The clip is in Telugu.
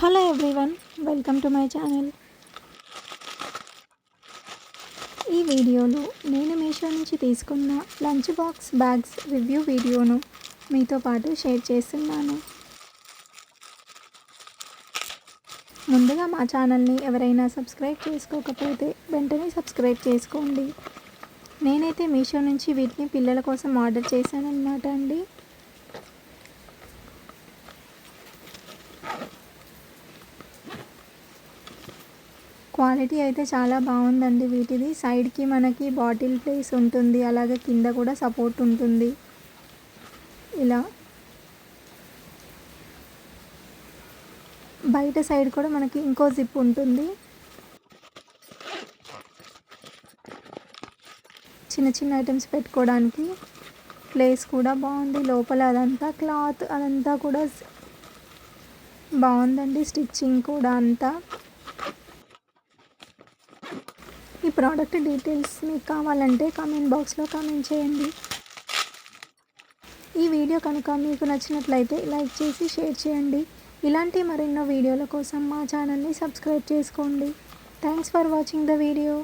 Hello everyone welcome to my channel ఈ వీడియోలో నేను మీషో నుంచి తీసుకున్న లంచ్ బాక్స్ బ్యాగ్స్ రివ్యూ వీడియోను మీతో పాటు షేర్ చేస్తున్నాను. ముందుగా మా ఛానల్ని ఎవరైనా సబ్స్క్రైబ్ చేసుకోకపోతే వెంటనే సబ్స్క్రైబ్ చేసుకోండి. నేనైతే మీషో నుంచి వీటిని పిల్లల కోసం ఆర్డర్ చేశానన్నమాట అండి. క్వాలిటీ అయితే చాలా బాగుందండి వీటిది. సైడ్కి మనకి బాటిల్ ప్లేస్ ఉంటుంది. అలాగే కింద కూడా సపోర్ట్ ఉంటుంది. ఇలా. బయట సైడ్ కూడా మనకి ఇంకో జిప్ ఉంటుంది. చిన్న చిన్న ఐటమ్స్ పెట్టుకోవడానికి ప్లేస్ కూడా బాగుంది. లోపల అదంతా క్లాత్ అదంతా కూడా బాగుందండి. స్టిచ్చింగ్ కూడా అంతా ఈ ప్రోడక్ట్ డీటెయిల్స్ మీకు కావాలంటే కామెంట్ బాక్స్లో కామెంట్ చేయండి. ఈ వీడియో కనుక మీకు నచ్చినట్లయితే లైక్ చేసి షేర్ చేయండి. ఇలాంటి మరెన్నో వీడియోల కోసం మా ఛానల్ని సబ్స్క్రైబ్ చేసుకోండి. Thanks for watching the video